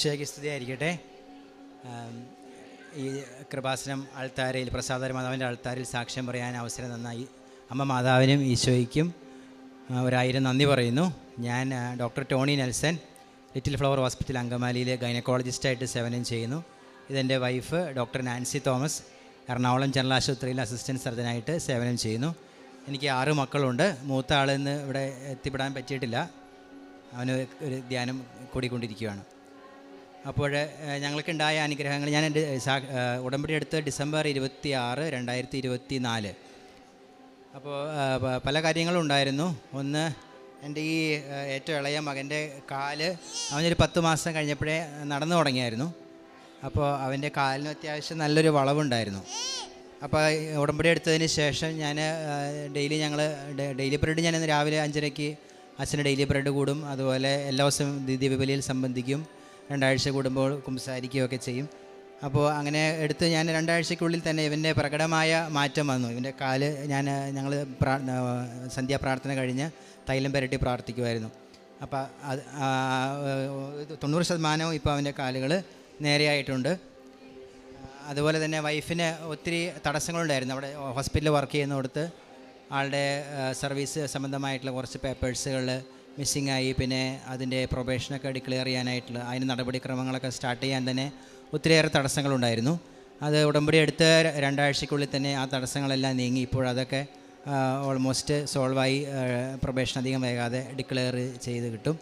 സ്തുതിയായിരിക്കട്ടെ ആയിരിക്കട്ടെ ഈ കൃപാസനം അൾത്താരയിൽ പ്രസാദ മാതാവിന്റെ ആൾത്താരയിൽ സാക്ഷ്യം പറയാൻ അവസരം നന്നായി അമ്മ മാതാവിനും ഈശോയ്ക്കും ഒരായിരം നന്ദി പറയുന്നു. ഞാൻ doctor Tony Nelson Little Flower Hospital അങ്കമാലിയിലെ ഗൈനക്കോളജിസ്റ്റായിട്ട് സേവനം ചെയ്യുന്നു. ഇതെന്റെ wife doctor Nancy Thomas Ernakulam general ആശുപത്രിയിൽ അസിസ്റ്റന്റ് സർജനായിട്ട് സേവനം ചെയ്യുന്നു. എനിക്ക് ആറ് മക്കളുണ്ട്. മൂത്ത ആളിന്ന് ഇവിടെ എത്തിപ്പെടാൻ പറ്റിയിട്ടില്ല. അവന് ഒരു ധ്യാനം കൂടിക്കൊണ്ടിരിക്കുകയാണ്. അപ്പോൾ ഞങ്ങൾക്കുണ്ടായ അനുഗ്രഹങ്ങൾ ഞാൻ എന്റെ ഉടമ്പടി എടുത്ത് ഡിസംബർ ഇരുപത്തി ആറ് രണ്ടായിരത്തി ഇരുപത്തി നാല് അപ്പോൾ പല കാര്യങ്ങളും ഉണ്ടായിരുന്നു. ഒന്ന് എന്റെ ഈ ഏറ്റവും ഇളയ മകന്റെ കാൽ അവനൊരു പത്ത് മാസം കഴിഞ്ഞപ്പോഴേ നടന്നു തുടങ്ങിയായിരുന്നു. അപ്പോൾ അവന്റെ കാലിന് അത്യാവശ്യം നല്ലൊരു വളവുണ്ടായിരുന്നു. അപ്പോൾ ഉടമ്പടി എടുത്തതിന് ശേഷം ഞാൻ ഡെയിലി ഞങ്ങൾ ഡെയിലി ബ്രെഡ് ഞാൻ രാവിലെ അഞ്ചരയ്ക്ക് അച്ഛന്റെ ഡെയിലി ബ്രെഡ് കൂടും. അതുപോലെ എല്ലാ ദിവസവും ദിവ്യബലിയിൽ സംബന്ധിക്കും. രണ്ടാഴ്ച കൂടുമ്പോൾ കുംസാരിക്കുകയൊക്കെ ചെയ്യും. അപ്പോൾ അങ്ങനെ എടുത്ത് ഞാൻ രണ്ടാഴ്ചയ്ക്കുള്ളിൽ തന്നെ ഇവന്റെ പ്രകടമായ മാറ്റം വന്നു. ഇവന്റെ കാൽ ഞാൻ ഞങ്ങൾ പ്രാ സന്ധ്യാപ്രാർത്ഥന കഴിഞ്ഞ് തൈലം പുരട്ടി പ്രാർത്ഥിക്കുമായിരുന്നു. അപ്പോൾ അത് തൊണ്ണൂറ് ശതമാനവും ഇപ്പോൾ അവന്റെ കാലുകൾ നേരെയായിട്ടുണ്ട് അതുപോലെ തന്നെ വൈഫിന് ഒത്തിരി തടസ്സങ്ങളുണ്ടായിരുന്നു. അവിടെ ഹോസ്പിറ്റലിൽ വർക്ക് ചെയ്യുന്നിടത്ത് ആളുടെ സർവീസ് സംബന്ധമായിട്ടുള്ള കുറച്ച് പേപ്പേഴ്സുകൾ മിസ്സിംഗ് ആയി പിന്നെ അതിന്റെ പ്രൊബേഷനൊക്കെ ഡിക്ലെയർ ചെയ്യാനായിട്ടുള്ള അതിന് നടപടിക്രമങ്ങളൊക്കെ സ്റ്റാർട്ട് ചെയ്യാൻ തന്നെ ഒത്തിരിയേറെ തടസ്സങ്ങളുണ്ടായിരുന്നു. അത് ഉടമ്പടി എടുത്ത രണ്ടാഴ്ചക്കുള്ളിൽ തന്നെ ആ തടസ്സങ്ങളെല്ലാം നീങ്ങി. ഇപ്പോൾ അതൊക്കെ ഓൾമോസ്റ്റ് സോൾവായി പ്രൊബേഷൻ അധികം വേഗാതെ ഡിക്ലെയർ ചെയ്ത് കിട്ടും.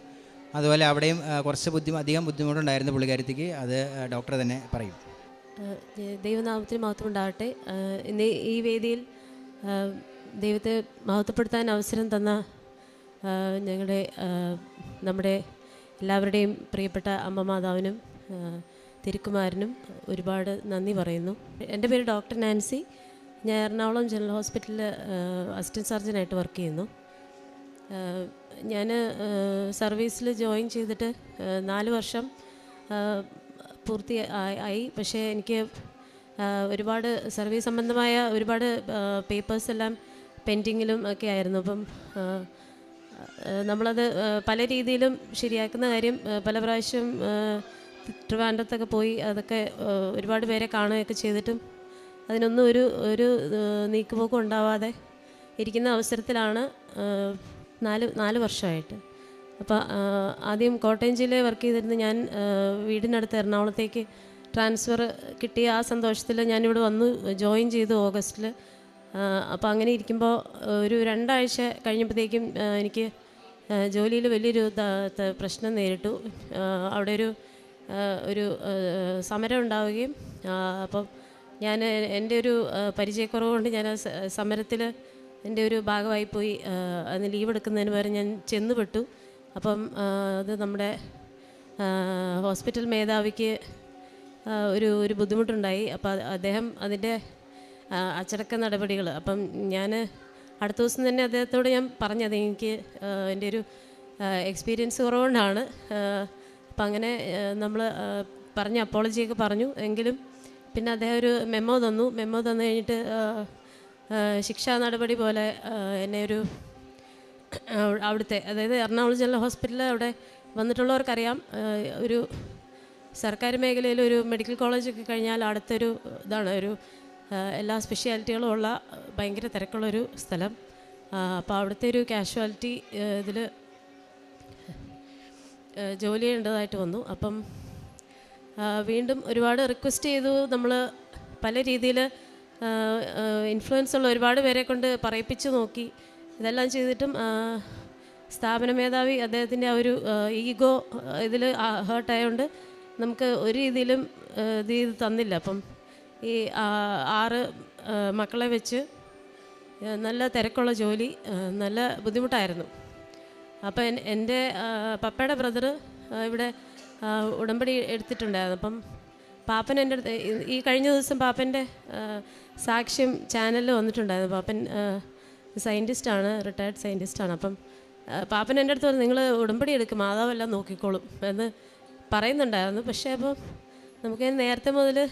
അതുപോലെ അവിടെയും കുറച്ച് ബുദ്ധി അധികം ബുദ്ധിമുട്ടുണ്ടായിരുന്നു പുള്ളിക്കാരത്തിക്ക്. അത് ഡോക്ടർ തന്നെ പറയും. ദൈവനാമത്തിന് മഹത്വം ഉണ്ടാവട്ടെ ഇന്ന് ഈ വേദിയിൽ ദൈവത്തെ മഹത്വപ്പെടുത്താൻ അവസരം തന്ന ഞങ്ങളുടെ നമ്മുടെ എല്ലാവരുടെയും പ്രിയപ്പെട്ട അമ്മ മാതാവിനും തിരുക്കുമാരനും ഒരുപാട് നന്ദി പറയുന്നു. എന്റെ പേര് ഡോക്ടർ നാൻസി. ഞാൻ എറണാകുളം ജനറൽ ഹോസ്പിറ്റലിൽ അസിസ്റ്റന്റ് സർജനായിട്ട് വർക്ക് ചെയ്യുന്നു. ഞാൻ സർവീസിൽ ജോയിൻ ചെയ്തിട്ട് നാല് വർഷം പൂർത്തി ആയി- പക്ഷേ എനിക്ക് ഒരുപാട് സർവീസ് സംബന്ധമായ ഒരുപാട് പേപ്പേഴ്സ് എല്ലാം പെൻഡിങ്ങിലും ഒക്കെ ആയിരുന്നു. അപ്പം നമ്മളത് പല രീതിയിലും ശരിയാക്കുന്ന കാര്യം പല പ്രാവശ്യം ട്രിവാൻഡത്തൊക്കെ പോയി അതൊക്കെ ഒരുപാട് പേരെ കാണുകയൊക്കെ ചെയ്തിട്ടും അതിനൊന്നും ഒരു ഒരു നീക്കുപോക്കും ഉണ്ടാവാതെ ഇരിക്കുന്ന അവസരത്തിലാണ് നാല് നാല് വർഷമായിട്ട്. അപ്പോൾ ആദ്യം കോട്ടയം ജില്ലയിൽ വർക്ക് ചെയ്തിരുന്ന ഞാൻ വീടിനടുത്ത് എറണാകുളത്തേക്ക് ട്രാൻസ്ഫർ കിട്ടിയ ആ സന്തോഷത്തിൽ ഞാനിവിടെ വന്നു ജോയിൻ ചെയ്തു ഓഗസ്റ്റിൽ അപ്പോൾ അങ്ങനെ ഇരിക്കുമ്പോൾ ഒരു രണ്ടാഴ്ച കഴിഞ്ഞപ്പോഴത്തേക്കും എനിക്ക് ജോലിയിൽ വലിയൊരു പ്രശ്നം നേരിട്ടു. അവിടെ ഒരു ഒരു സമരം ഉണ്ടാവുകയും അപ്പം ഞാൻ എന്റെ ഒരു പരിചയക്കുറവ് കൊണ്ട് ഞാൻ സമരത്തിൽ എന്റെ ഒരു ഭാഗമായി പോയി. അതിന് ലീവ് എടുക്കുന്നതിന് പകരം ഞാൻ ചെന്നുപെട്ടു അപ്പം അത് നമ്മുടെ ഹോസ്പിറ്റൽ മേധാവിക്ക് ഒരു ഒരു ബുദ്ധിമുട്ടുണ്ടായി. അപ്പോൾ അദ്ദേഹം അതിന്റെ അച്ചടക്ക നടപടികൾ. അപ്പം ഞാൻ അടുത്ത ദിവസം തന്നെ അദ്ദേഹത്തോട് ഞാൻ പറഞ്ഞത് എനിക്ക് എന്റെ ഒരു എക്സ്പീരിയൻസ് കുറവുകൊണ്ടാണ്. അപ്പം അങ്ങനെ നമ്മൾ പറഞ്ഞ് അപ്പോളജിയൊക്കെ പറഞ്ഞു. എങ്കിലും പിന്നെ അദ്ദേഹം ഒരു മെമ്മോ തന്നു. മെമ്മോ തന്നു കഴിഞ്ഞിട്ട് ശിക്ഷാ നടപടി പോലെ എന്നെ ഒരു അവ- അവിടുത്തെ അതായത് എറണാകുളം ജനറൽ ഹോസ്പിറ്റലിൽ അവിടെ വന്നിട്ടുള്ളവർക്കറിയാം. ഒരു സർക്കാർ മേഖലയിൽ ഒരു മെഡിക്കൽ കോളേജൊക്കെ കഴിഞ്ഞാൽ അടുത്തൊരു ഇതാണ് ഒരു എല്ലാ സ്പെഷ്യാലിറ്റികളും ഉള്ള ഭയങ്കര തിരക്കുള്ളൊരു സ്ഥലം. അപ്പോൾ അവിടുത്തെ ഒരു കാഷ്വാലിറ്റി ഇതിൽ ജോലി ചെയ്യേണ്ടതായിട്ട് വന്നു. അപ്പം വീണ്ടും ഒരുപാട് റിക്വസ്റ്റ് ചെയ്തു. നമ്മൾ പല രീതിയിൽ ഇൻഫ്ലുവൻസ് ഉള്ള ഒരുപാട് പേരെ കൊണ്ട് പറയിപ്പിച്ച് നോക്കി. ഇതെല്ലാം ചെയ്തിട്ടും സ്ഥാപന മേധാവി അദ്ദേഹത്തിന്റെ ആ ഒരു ഈഗോ ഇതിൽ ഹേർട്ടായതുകൊണ്ട് നമുക്ക് ഒരു രീതിയിലും ഇത് തന്നില്ല. അപ്പം ഈ ആറ് മക്കളെ വെച്ച് നല്ല തിരക്കുള്ള ജോലി നല്ല ബുദ്ധിമുട്ടായിരുന്നു. അപ്പം എന്റെ പപ്പയുടെ ബ്രദർ ഇവിടെ ഉടമ്പടി എടുത്തിട്ടുണ്ടായിരുന്നു. അപ്പം പാപ്പൻ എന്റെ അടുത്ത് ഈ- കഴിഞ്ഞ ദിവസം പാപ്പന്റെ സാക്ഷ്യം ചാനലിൽ വന്നിട്ടുണ്ടായിരുന്നു. പാപ്പൻ സയന്റിസ്റ്റാണ് റിട്ടയർഡ് സയന്റിസ്റ്റാണ് അപ്പം പാപ്പൻ എന്റെ അടുത്ത് പറഞ്ഞു നിങ്ങൾ ഉടമ്പടി എടുക്കും മാതാവെല്ലാം നോക്കിക്കോളും എന്ന് പറയുന്നുണ്ടായിരുന്നു. പക്ഷേ അപ്പം നമുക്ക് നേരത്തെ മുതൽ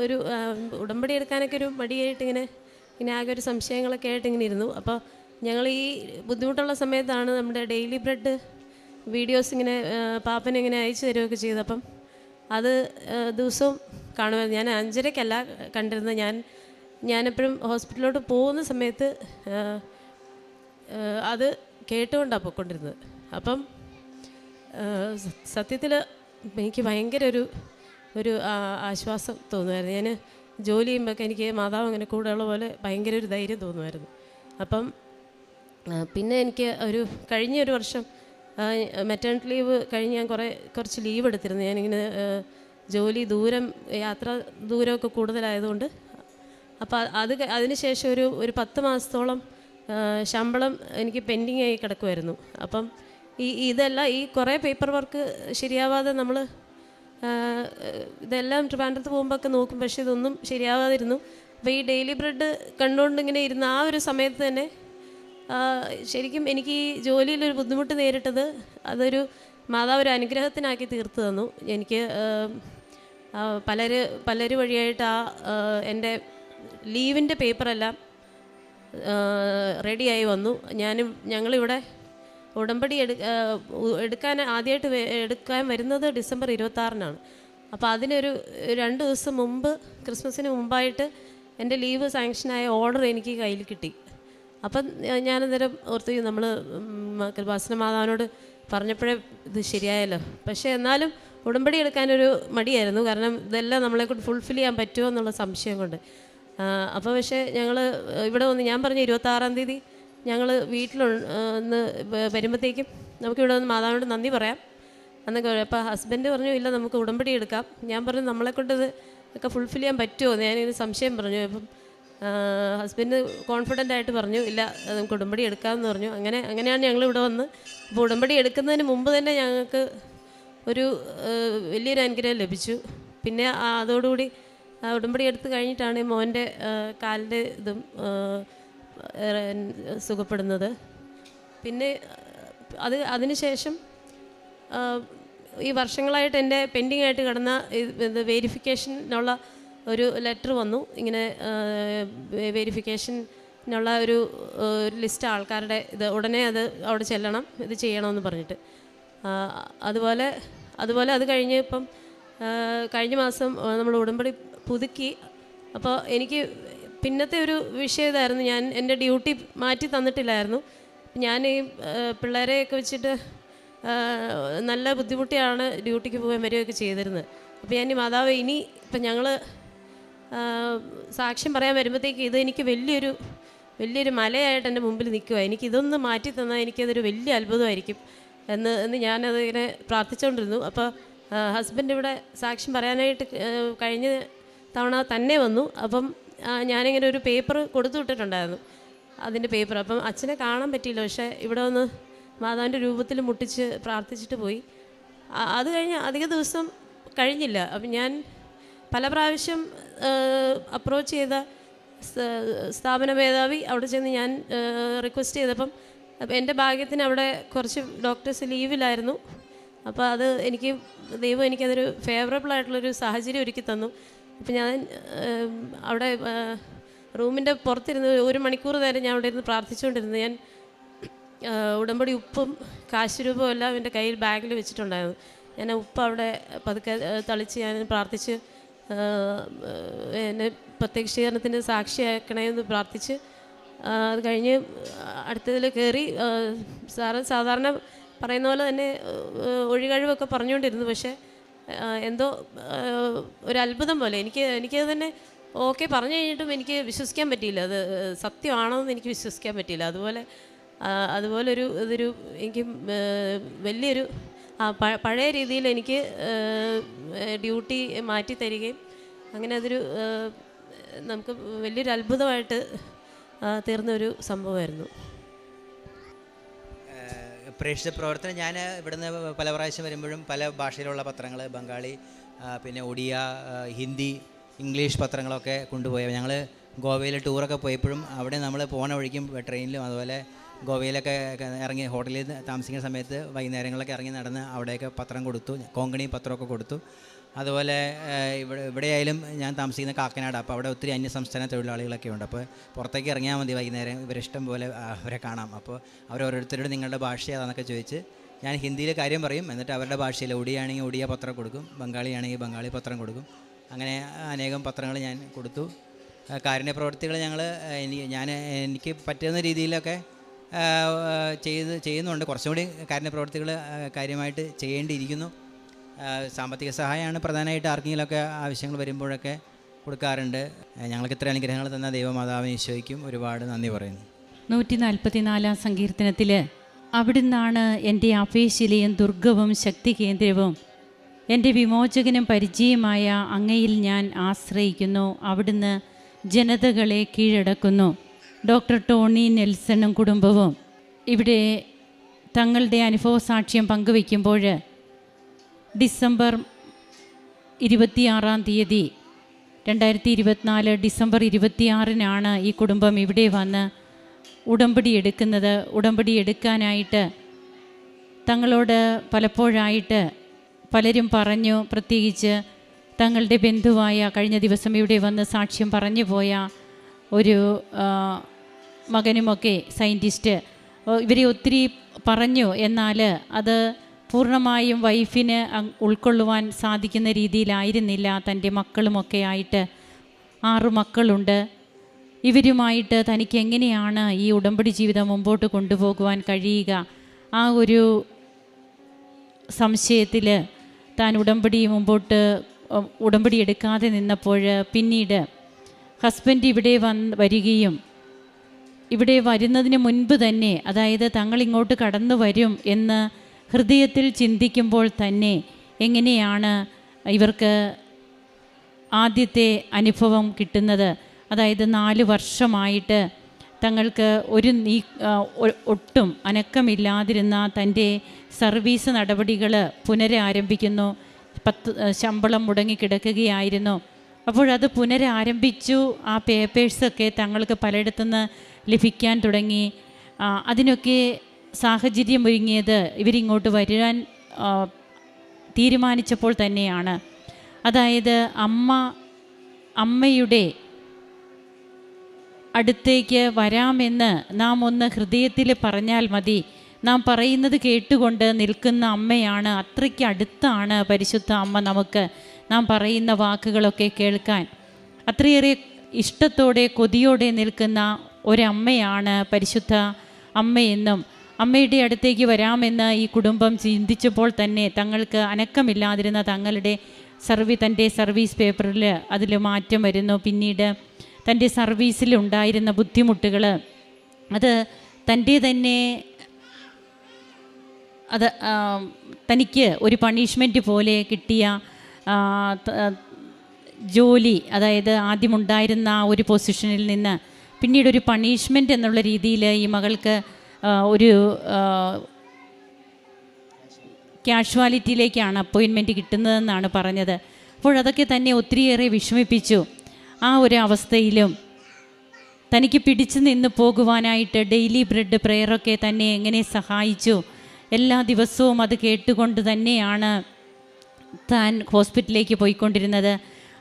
ഒരു ഉടമ്പടി എടുക്കാനൊക്കെ ഒരു മടിയായിട്ട് ഇങ്ങനെ ഇങ്ങനെ ആകെ ഒരു സംശയങ്ങളൊക്കെ ആയിട്ട് ഇങ്ങനെ ഇരുന്നു. അപ്പോൾ ഞങ്ങൾ ഈ ബുദ്ധിമുട്ടുള്ള സമയത്താണ് നമ്മുടെ ഡെയിലി ബ്രെഡ് വീഡിയോസ് ഇങ്ങനെ ആ, പാപ്പൻ ഇങ്ങനെ അയച്ചു തരുമൊക്കെ ചെയ്തപ്പം അത് ദിവസവും കാണുമായിരുന്നു. ഞാൻ അഞ്ചരയ്ക്കല്ല കണ്ടിരുന്നത്. ഞാൻ ഞാനെപ്പോഴും ഹോസ്പിറ്റലിലോട്ട് പോകുന്ന സമയത്ത് അത് കേട്ടുകൊണ്ടാണ് പോയിക്കൊണ്ടിരുന്നത്. അപ്പം സത്യത്തിൽ എനിക്ക് ഭയങ്കര ഒരു ഒരു ആശ്വാസം തോന്നുമായിരുന്നു. ഞാൻ ജോലി ചെയ്യുമ്പോഴൊക്കെ എനിക്ക് മാതാവ് അങ്ങനെ കൂടെയുള്ള പോലെ ഭയങ്കര ഒരു ധൈര്യം തോന്നുമായിരുന്നു. അപ്പം പിന്നെ എനിക്ക് ഒരു കഴിഞ്ഞ ഒരു വർഷം മെറ്റേണിറ്റി ലീവ് കഴിഞ്ഞ് ഞാൻ കുറേ കുറച്ച് ലീവ് എടുത്തിരുന്നു. ഞാനിങ്ങനെ ജോലി ദൂരം യാത്ര ദൂരമൊക്കെ കൂടുതലായതുകൊണ്ട്. അപ്പോൾ അത് അതിനുശേഷം ഒരു ഒരു പത്ത് മാസത്തോളം ശമ്പളം എനിക്ക് പെൻഡിങ് ആയി കിടക്കുമായിരുന്നു. അപ്പം ഈ ഇതെല്ലാം ഈ കുറേ പേപ്പർ വർക്ക് ശരിയാവാതെ നമ്മൾ ഇതെല്ലാം ട്രിവാൻഡ്രത്ത് പോകുമ്പോഴൊക്കെ നോക്കും. പക്ഷേ ഇതൊന്നും ശരിയാവാതിരുന്നു. അപ്പോൾ ഈ ഡെയിലി ബ്രെഡ് കണ്ടുകൊണ്ട് ഇങ്ങനെ ഇരുന്ന ആ ഒരു സമയത്ത് തന്നെ ശരിക്കും എനിക്ക് ഈ ജോലിയിലൊരു ബുദ്ധിമുട്ട് നേരിട്ടത് അതൊരു മാതാവ് ഒരു അനുഗ്രഹത്തിനാക്കി തീർത്തു തന്നു. എനിക്ക് പലര് പലര് വഴിയായിട്ട് ആ, എന്റെ ലീവിന്റെ പേപ്പറെല്ലാം റെഡിയായി വന്നു. ഞാനും ഞങ്ങളിവിടെ ഉടമ്പടി എടു എടുക്കാൻ ആദ്യമായിട്ട് എടുക്കാൻ വരുന്നത് ഡിസംബർ ഇരുപത്താറിനാണ്. അപ്പോൾ അതിനൊരു രണ്ട് ദിവസം മുമ്പ് ക്രിസ്മസിന് മുമ്പായിട്ട് എന്റെ ലീവ് സാങ്ഷനായ ഓർഡർ എനിക്ക് കയ്യിൽ കിട്ടി. അപ്പം ഞാനന്നേരം ഓർത്തു നമ്മൾ കൃപാസന മാതാവിനോട് പറഞ്ഞപ്പോഴേ ഇത് ശരിയായല്ലോ. പക്ഷേ എന്നാലും ഉടമ്പടി എടുക്കാനൊരു മടിയായിരുന്നു. കാരണം ഇതെല്ലാം നമ്മളെ കൊണ്ട് ഫുൾഫിൽ ചെയ്യാൻ പറ്റുമോ എന്നുള്ള സംശയം കൊണ്ട്. അപ്പോൾ പക്ഷേ ഞങ്ങൾ ഇവിടെ വന്ന് ഞാൻ പറഞ്ഞു ഇരുപത്താറാം തീയതി ഞങ്ങൾ വീട്ടിലൊന്ന് വരുമ്പോഴത്തേക്കും നമുക്കിവിടെ വന്ന് മാതാവിനോട് നന്ദി പറയാം. എന്നൊക്കെ പറയും ഹസ്ബൻഡ് പറഞ്ഞു ഇല്ല നമുക്ക് ഉടമ്പടി എടുക്കാം. ഞാൻ പറഞ്ഞു നമ്മളെ കൊണ്ട് ഇത് ഒക്കെ ഫുൾഫിൽ ചെയ്യാൻ പറ്റുമോ ഞാനൊരു സംശയം പറഞ്ഞു. അപ്പം ഹസ്ബൻഡ് കോൺഫിഡന്റ് ആയിട്ട് പറഞ്ഞു ഇല്ല നമുക്ക് ഉടമ്പടി എടുക്കാമെന്ന് പറഞ്ഞു. അങ്ങനെ അങ്ങനെയാണ് ഞങ്ങൾ ഇവിടെ വന്ന് അപ്പോൾ ഉടമ്പടി എടുക്കുന്നതിന് മുമ്പ് തന്നെ ഞങ്ങൾക്ക് ഒരു വലിയൊരു അനുഗ്രഹം ലഭിച്ചു. പിന്നെ അതോടുകൂടി ഉടമ്പടി എടുത്ത് കഴിഞ്ഞിട്ടാണ് മോന്റെ കാലിന്റെ ഇതും സുഖപ്പെടുന്നത്. പിന്നെ അത് അതിനുശേഷം ഈ വർഷങ്ങളായിട്ട് എന്റെ പെൻഡിങ് ആയിട്ട് കിടന്ന ഇത് വേരിഫിക്കേഷനുള്ള ഒരു ലെറ്റർ വന്നു. ഇങ്ങനെ വേരിഫിക്കേഷനുള്ള ഒരു ലിസ്റ്റ് ആൾക്കാരുടെ ഇത് ഉടനെ അത് അവിടെ ചെല്ലണം ഇത് ചെയ്യണമെന്ന് പറഞ്ഞിട്ട്. അതുപോലെ അതുപോലെ അത് കഴിഞ്ഞ് ഇപ്പം കഴിഞ്ഞ മാസം നമ്മൾ ഉടമ്പടി പുതുക്കി. അപ്പോൾ എനിക്ക് പിന്നത്തെ ഒരു വിഷയം ഇതായിരുന്നു. ഞാൻ എന്റെ ഡ്യൂട്ടി മാറ്റി തന്നിട്ടില്ലായിരുന്നു. ഞാൻ ഈ പിള്ളേരെയൊക്കെ വെച്ചിട്ട് നല്ല ബുദ്ധിമുട്ടിയാണ് ഡ്യൂട്ടിക്ക് പോകാൻ വരികയൊക്കെ ചെയ്തിരുന്നത്. അപ്പോൾ ഞാൻ മാതാവ് ഇനി ഇപ്പം ഞങ്ങൾ സാക്ഷ്യം പറയാൻ വരുമ്പോഴത്തേക്ക് ഇത് എനിക്ക് വലിയൊരു വലിയൊരു മലയായിട്ട് എന്റെ മുമ്പിൽ നിൽക്കുക. എനിക്ക് ഇതൊന്ന് മാറ്റി തന്നാൽ എനിക്കതൊരു വലിയ അത്ഭുതമായിരിക്കും എന്ന് എന്ന് ഞാനത് ഇങ്ങനെ പ്രാർത്ഥിച്ചുകൊണ്ടിരുന്നു. അപ്പോൾ ഹസ്ബൻഡ് ഇവിടെ സാക്ഷ്യം പറയാനായിട്ട് കഴിഞ്ഞ തവണ തന്നെ വന്നു. അപ്പം ഞാനിങ്ങനെ ഒരു പേപ്പർ കൊടുത്തു വിട്ടിട്ടുണ്ടായിരുന്നു അതിന്റെ പേപ്പർ അപ്പം അച്ഛനെ കാണാൻ പറ്റിയില്ല പക്ഷേ ഇവിടെ വന്ന് മാതാവിന്റെ രൂപത്തിൽ മുട്ടിച്ച് പ്രാർത്ഥിച്ചിട്ട് പോയി. അത് കഴിഞ്ഞ് അധിക ദിവസം കഴിഞ്ഞില്ല. അപ്പം ഞാൻ പല പ്രാവശ്യം അപ്രോച്ച് ചെയ്ത സ്ഥാപന മേധാവി അവിടെ ചെന്ന് ഞാൻ റിക്വസ്റ്റ് ചെയ്തപ്പം എന്റെ ഭാഗ്യത്തിന് അവിടെ കുറച്ച് ഡോക്ടേഴ്സ് ലീവിലായിരുന്നു അപ്പോൾ അത് എനിക്ക് ദൈവം എനിക്കതൊരു ഫേവറബിൾ ആയിട്ടുള്ളൊരു സാഹചര്യം ഒരുക്കി തന്നു. അപ്പം ഞാൻ അവിടെ റൂമിന്റെ പുറത്തിരുന്ന് ഒരു മണിക്കൂർ നേരം ഞാൻ അവിടെ ഇരുന്ന് പ്രാർത്ഥിച്ചുകൊണ്ടിരുന്നു. ഞാൻ ഉടമ്പടി ഉപ്പും കാശ് രൂപവും എല്ലാം എന്റെ കയ്യിൽ ബാഗിൽ വെച്ചിട്ടുണ്ടായിരുന്നു. ഞാൻ ഉപ്പ് അവിടെ പതുക്കെ തളിച്ച് ഞാൻ പ്രാർത്ഥിച്ച് എന്നെ പ്രത്യക്ഷീകരണത്തിന്റെ സാക്ഷിയാക്കണമെന്ന് പ്രാർത്ഥിച്ച് അത് കഴിഞ്ഞ് അടുത്തതിൽ കയറി സാറ് സാധാരണ പറയുന്ന പോലെ തന്നെ ഒഴികഴിവൊക്കെ പറഞ്ഞുകൊണ്ടിരുന്നു. പക്ഷേ എന്തോ ഒരു അത്ഭുതം പോലെ. എനിക്ക് എനിക്കത് തന്നെ ഓക്കെ പറഞ്ഞു കഴിഞ്ഞിട്ടും എനിക്ക് വിശ്വസിക്കാൻ പറ്റിയില്ല. അത് സത്യമാണോ എന്ന് എനിക്ക് വിശ്വസിക്കാൻ പറ്റിയില്ല. അതുപോലെ അതുപോലൊരു ഇതൊരു എനിക്ക് വലിയൊരു പഴയ രീതിയിൽ എനിക്ക് ഡ്യൂട്ടി മാറ്റി തരികയും അങ്ങനെ അതൊരു നമുക്ക് വലിയൊരു അത്ഭുതമായിട്ട് തീർന്നൊരു സംഭവമായിരുന്നു. പ്രേക്ഷിത പ്രവർത്തനം ഞാൻ ഇവിടുന്ന് പല പ്രാവശ്യം വരുമ്പോഴും പല ഭാഷയിലുള്ള പത്രങ്ങൾ ബംഗാളി പിന്നെ ഒഡിയ ഹിന്ദി ഇംഗ്ലീഷ് പത്രങ്ങളൊക്കെ കൊണ്ടുപോയി. ഞങ്ങൾ ഗോവയിൽ ടൂറൊക്കെ പോയപ്പോഴും അവിടെ നമ്മൾ പോണ വഴിക്കും ട്രെയിനിലും അതുപോലെ ഗോവയിലൊക്കെ ഇറങ്ങി ഹോട്ടലിൽ താമസിക്കുന്ന സമയത്ത് വൈകുന്നേരങ്ങളിലൊക്കെ ഇറങ്ങി നടന്ന് അവിടെയൊക്കെ പത്രം കൊടുത്തു കോങ്കണി പത്രമൊക്കെ കൊടുത്തു. അതുപോലെ ഇവിടെ ഇവിടെയായാലും ഞാൻ താമസിക്കുന്ന കാക്കനാട് അപ്പോൾ അവിടെ ഒത്തിരി അന്യസംസ്ഥാന തൊഴിലാളികളൊക്കെ ഉണ്ട്. അപ്പോൾ പുറത്തേക്ക് ഇറങ്ങിയാൽ മതി വൈകുന്നേരം ഇവരിഷ്ടം പോലെ അവരെ കാണാം. അപ്പോൾ അവർ ഓരോരുത്തരോട് നിങ്ങളുടെ ഭാഷ ചോദിച്ച് ഞാൻ ഹിന്ദിയിൽ കാര്യം പറയും. എന്നിട്ട് അവരുടെ ഭാഷയിൽ ഒടിയാണെങ്കിൽ ഒടിയ പത്രം കൊടുക്കും ബംഗാളിയാണെങ്കിൽ ബംഗാളി പത്രം കൊടുക്കും. അങ്ങനെ അനേകം പത്രങ്ങൾ ഞാൻ കൊടുത്തു. കാരുണ്യ പ്രവർത്തികൾ ഞങ്ങൾ ഞാൻ എനിക്ക് പറ്റുന്ന രീതിയിലൊക്കെ ചെയ്ത് ചെയ്യുന്നുണ്ട്. കുറച്ചും കൂടി കാരുണ്യ പ്രവർത്തികൾ കാര്യമായിട്ട് ചെയ്യേണ്ടിയിരിക്കുന്നു. സാമ്പത്തിക സഹായമാണ് പ്രധാനമായിട്ട് ആർക്കെങ്കിലുമൊക്കെ ആവശ്യങ്ങൾ വരുമ്പോഴൊക്കെ കൊടുക്കാറുണ്ട്. ഞങ്ങൾക്ക് ഇത്ര അനുഗ്രഹങ്ങൾ തന്ന ദൈവമാതാവിന് ഈശോയ്ക്കും ഒരുപാട് നന്ദി പറയുന്നു. നൂറ്റി നാൽപ്പത്തിനാലാം സങ്കീർത്തനത്തിൽ അവിടുന്നാണ് എന്റെ അപേശിലയും ദുർഗവും ശക്തി കേന്ദ്രവും എന്റെ വിമോചകനും പരിചയമായ അങ്ങയിൽ ഞാൻ ആശ്രയിക്കുന്നു അവിടുന്ന് ജനതകളെ കീഴടക്കുന്നു. ഡോക്ടർ ടോണി നെൽസണും കുടുംബവും ഇവിടെ തങ്ങളുടെ അനുഭവ സാക്ഷ്യം പങ്കുവയ്ക്കുമ്പോൾ ഡിസംബർ ഇരുപത്തിയാറാം തീയതി രണ്ടായിരത്തി ഇരുപത്തിനാല് ഡിസംബർ ഇരുപത്തിയാറിനാണ് ഈ കുടുംബം ഇവിടെ വന്ന് ഉടമ്പടി എടുക്കുന്നത്. ഉടമ്പടി എടുക്കാനായിട്ട് തങ്ങളോട് പലപ്പോഴായിട്ട് പലരും പറഞ്ഞു പ്രത്യേകിച്ച് തങ്ങളുടെ ബന്ധുവായ കഴിഞ്ഞ ദിവസം ഇവിടെ വന്ന് സാക്ഷ്യം പറഞ്ഞു പോയ ഒരു മകനുമൊക്കെ സയന്റിസ്റ്റ് ഇവരെ ഒത്തിരി പറഞ്ഞു എന്നാൽ അത് പൂർണമായും വൈഫിന് ഉൾക്കൊള്ളുവാൻ സാധിക്കുന്ന രീതിയിലായിരുന്നില്ല. തന്റെ മക്കളുമൊക്കെ ആയിട്ട് ആറു മക്കളുണ്ട്. ഇവരുമായിട്ട് തനിക്ക് എങ്ങനെയാണ് ഈ ഉടമ്പടി ജീവിതം മുമ്പോട്ട് കൊണ്ടുപോകുവാൻ കഴിയുക? ആ ഒരു സംശയത്തിൽ താൻ ഉടമ്പടി മുമ്പോട്ട് ഉടമ്പടി എടുക്കാതെ നിന്നപ്പോൾ പിന്നീട് ഹസ്ബൻഡ് ഇവിടെ വന്ന് വരികയും ഇവിടെ വരുന്നതിന് മുൻപ് തന്നെ അതായത് തങ്ങൾ ഇങ്ങോട്ട് കടന്നു വരും എന്ന് ഹൃദയത്തിൽ ചിന്തിക്കുമ്പോൾ തന്നെ എങ്ങനെയാണ് ഇവർക്ക് ആദ്യത്തെ അനുഭവം കിട്ടുന്നത്? അതായത് നാല് വർഷമായിട്ട് തങ്ങൾക്ക് ഒരു നീ ഒട്ടും അനക്കമില്ലാതിരുന്ന തന്റെ സർവീസ് നടപടികൾ പുനരാരംഭിക്കുന്നു. പത്ത് ശമ്പളം മുടങ്ങിക്കിടക്കുകയായിരുന്നു. അപ്പോഴത് പുനരാരംഭിച്ചു. ആ പേപ്പേഴ്സൊക്കെ തങ്ങൾക്ക് പലയിടത്തുനിന്ന് ലഭിക്കാൻ തുടങ്ങി. അതിനൊക്കെ സാഹചര്യം ഒരുങ്ങിയത് ഇവരിങ്ങോട്ട് വരുവാൻ തീരുമാനിച്ചപ്പോൾ തന്നെയാണ്. അതായത് അമ്മ അമ്മയുടെ അടുത്തേക്ക് വരാമെന്ന് നാം ഒന്ന് ഹൃദയത്തിൽ പറഞ്ഞാൽ മതി. നാം പറയുന്നത് കേട്ടുകൊണ്ട് നിൽക്കുന്ന അമ്മയാണ്. അത്രയ്ക്ക് അടുത്താണ് പരിശുദ്ധ അമ്മ നമുക്ക്. നാം പറയുന്ന വാക്കുകളൊക്കെ കേൾക്കാൻ. അത്രയേറെ ഇഷ്ടത്തോടെ കൊതിയോടെ നിൽക്കുന്ന ഒരമ്മയാണ് പരിശുദ്ധ അമ്മയെന്നും അമ്മയുടെ അടുത്തേക്ക് വരാമെന്ന് ഈ കുടുംബം ചിന്തിച്ചപ്പോൾ തന്നെ തങ്ങൾക്ക് അനക്കമില്ലാതിരുന്ന തങ്ങളുടെ സർവീ തന്റെ സർവീസ് പേപ്പറിൽ അതിൽ മാറ്റം വരുന്നു. പിന്നീട് തന്റെ സർവീസിലുണ്ടായിരുന്ന ബുദ്ധിമുട്ടുകൾ അത് തന്റെ തന്നെ അത് തനിക്ക് ഒരു പണിഷ്മെന്റ് പോലെ കിട്ടിയ ജോലി അതായത് ആദ്യമുണ്ടായിരുന്ന ആ ഒരു പൊസിഷനിൽ നിന്ന് പിന്നീട് ഒരു പണിഷ്മെന്റ് എന്നുള്ള രീതിയിൽ ഈ മകൾക്ക് ഒരു ക്യാഷ്വാലിറ്റിയിലേക്കാണ് അപ്പോയിൻമെന്റ് കിട്ടുന്നതെന്നാണ് പറഞ്ഞത്. അപ്പോൾ അതൊക്കെ തന്നെ ഒത്തിരിയേറെ വിഷമിപ്പിച്ചു. ആ ഒരു അവസ്ഥയിലും തനിക്ക് പിടിച്ചു നിന്ന് പോകുവാനായിട്ട് ഡെയിലി ബ്രെഡ് പ്രെയറൊക്കെ തന്നെ എങ്ങനെ സഹായിച്ചു? എല്ലാ ദിവസവും അത് കേട്ടുകൊണ്ട് തന്നെയാണ് താൻ ഹോസ്പിറ്റലിലേക്ക് പോയിക്കൊണ്ടിരുന്നത്.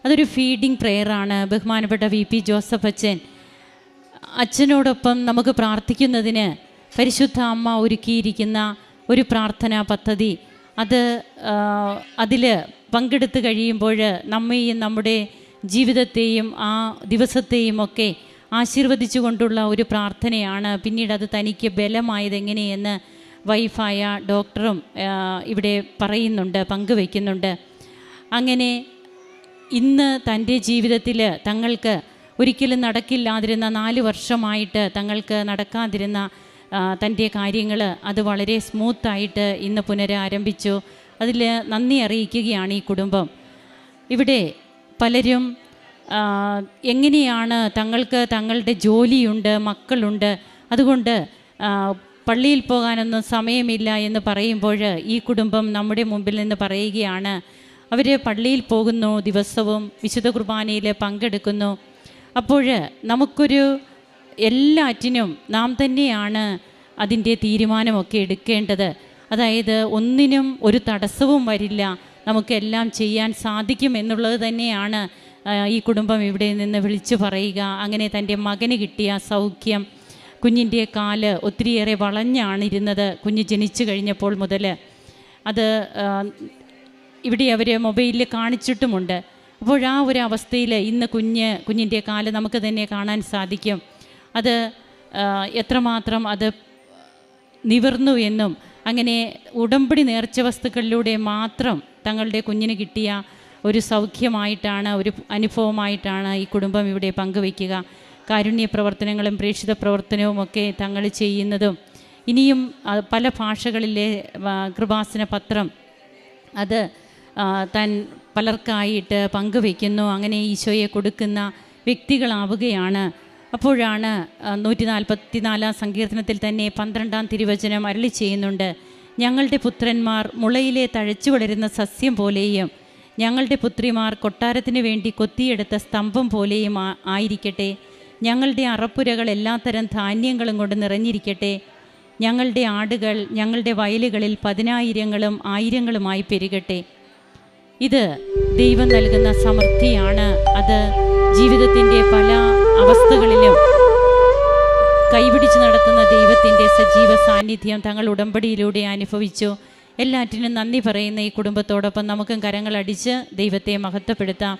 അതൊരു ഫീഡിംഗ് പ്രെയറാണ് ബഹുമാനപ്പെട്ട വി പി ജോസഫ് അച്ഛൻ. അച്ഛനോടൊപ്പം നമുക്ക് പ്രാർത്ഥിക്കുന്നതിന് പരിശുദ്ധ അമ്മ ഒരുക്കിയിരിക്കുന്ന ഒരു പ്രാർത്ഥനാ പദ്ധതി. അത് അതിൽ പങ്കെടുത്ത് കഴിയുമ്പോൾ നമ്മെയും നമ്മുടെ ജീവിതത്തെയും ആ ദിവസത്തെയും ഒക്കെ ആശീർവദിച്ചു കൊണ്ടുള്ള ഒരു പ്രാർത്ഥനയാണ്. പിന്നീട് അത് തനിക്ക് ബലമായത് എങ്ങനെയെന്ന് വൈഫായ ഡോക്ടറും ഇവിടെ പറയുന്നുണ്ട് പങ്കുവയ്ക്കുന്നുണ്ട്. അങ്ങനെ ഇന്ന് തന്റെ ജീവിതത്തിൽ തങ്ങൾക്ക് ഒരിക്കലും നടക്കില്ലാതിരുന്ന നാല് വർഷമായിട്ട് തങ്ങൾക്ക് നടക്കാതിരുന്ന തന്റെ കാര്യങ്ങൾ അത് വളരെ സ്മൂത്തായിട്ട് ഇന്ന് പുനരാരംഭിച്ചു. അതിൽ നന്ദി അറിയിക്കുകയാണ് ഈ കുടുംബം. ഇവിടെ പലരും എങ്ങനെയാണ് തങ്ങൾക്ക് തങ്ങളുടെ ജോലിയുണ്ട് മക്കളുണ്ട് അതുകൊണ്ട് പള്ളിയിൽ പോകാനൊന്നും സമയമില്ല എന്ന് പറയുമ്പോൾ ഈ കുടുംബം നമ്മുടെ മുമ്പിൽ നിന്ന് പറയുകയാണ് അവർ പള്ളിയിൽ പോകുന്നു ദിവസവും വിശുദ്ധ കുർബാനയിൽ പങ്കെടുക്കുന്നു. അപ്പോൾ നമുക്കൊരു എല്ലാറ്റിനും നാം തന്നെയാണ് അതിന്റെ തീരുമാനമൊക്കെ എടുക്കേണ്ടത്. അതായത് ഒന്നിനും ഒരു തടസ്സവും വരില്ല. നമുക്കെല്ലാം ചെയ്യാൻ സാധിക്കും എന്നുള്ളത് തന്നെയാണ് ഈ കുടുംബം ഇവിടെ നിന്ന് വിളിച്ചു പറയുക. അങ്ങനെ തന്റെ മകന് കിട്ടിയ സൗഖ്യം കുഞ്ഞിന്റെ കാൽ ഒത്തിരിയേറെ വളഞ്ഞാണിരുന്നത് കുഞ്ഞ് ജനിച്ചു കഴിഞ്ഞപ്പോൾ മുതൽ അത് ഇവിടെ അവർ മൊബൈലിൽ കാണിച്ചിട്ടുമുണ്ട്. അപ്പോൾ ആ ഒരു അവസ്ഥയിൽ ഇന്ന് കുഞ്ഞ് കുഞ്ഞിന്റെ കാൽ നമുക്ക് തന്നെ കാണാൻ സാധിക്കും. അത് എത്രമാത്രം അത് നിവർന്നു എന്നും അങ്ങനെ ഉടമ്പടി നേർച്ച വസ്തുക്കളിലൂടെ മാത്രം തങ്ങളുടെ കുഞ്ഞിന് കിട്ടിയ ഒരു സൗഖ്യമായിട്ടാണ് ഒരു അനുഭവമായിട്ടാണ് ഈ കുടുംബം ഇവിടെ പങ്കുവയ്ക്കുക. കാരുണ്യ പ്രവർത്തനങ്ങളും പ്രേക്ഷിത പ്രവർത്തനവും ഒക്കെ തങ്ങൾ ചെയ്യുന്നതും. ഇനിയും പല ഭാഷകളിലെ കൃപാസന പത്രം അത് താൻ പലർക്കായിട്ട് പങ്കുവെക്കുന്നു. അങ്ങനെ ഈശോയെ കൊടുക്കുന്ന വ്യക്തികളാവുകയാണ്. അപ്പോഴാണ് നൂറ്റി നാൽപ്പത്തി നാലാം സങ്കീർത്തനത്തിൽ തന്നെ പന്ത്രണ്ടാം തിരുവചനം അരളി ചെയ്യുന്നുണ്ട്. ഞങ്ങളുടെ പുത്രന്മാർ മുളയിലെ തഴച്ചു വളരുന്ന സസ്യം പോലെയും ഞങ്ങളുടെ പുത്രിമാർ കൊട്ടാരത്തിന് വേണ്ടി കൊത്തിയെടുത്ത സ്തംഭം പോലെയും ആയിരിക്കട്ടെ. ഞങ്ങളുടെ അറപ്പുരകൾ എല്ലാത്തരം ധാന്യങ്ങളും കൊണ്ട് നിറഞ്ഞിരിക്കട്ടെ. ഞങ്ങളുടെ ആടുകൾ ഞങ്ങളുടെ വയലുകളിൽ പതിനായിരങ്ങളും ആയിരങ്ങളുമായി പെരുകട്ടെ. ഇത് ദൈവം നൽകുന്ന സമൃദ്ധിയാണ്. അത് ജീവിതത്തിന്റെ പല അവസ്ഥകളിലും കൈപിടിച്ച് നടത്തുന്ന ദൈവത്തിന്റെ സജീവ സാന്നിധ്യം തങ്ങൾ ഉടമ്പടിയിലൂടെ അനുഭവിച്ചു. എല്ലാറ്റിനും നന്ദി പറയുന്ന ഈ കുടുംബത്തോടൊപ്പം നമുക്കും കരങ്ങളടിച്ച് ദൈവത്തെ മഹത്വപ്പെടുത്താം.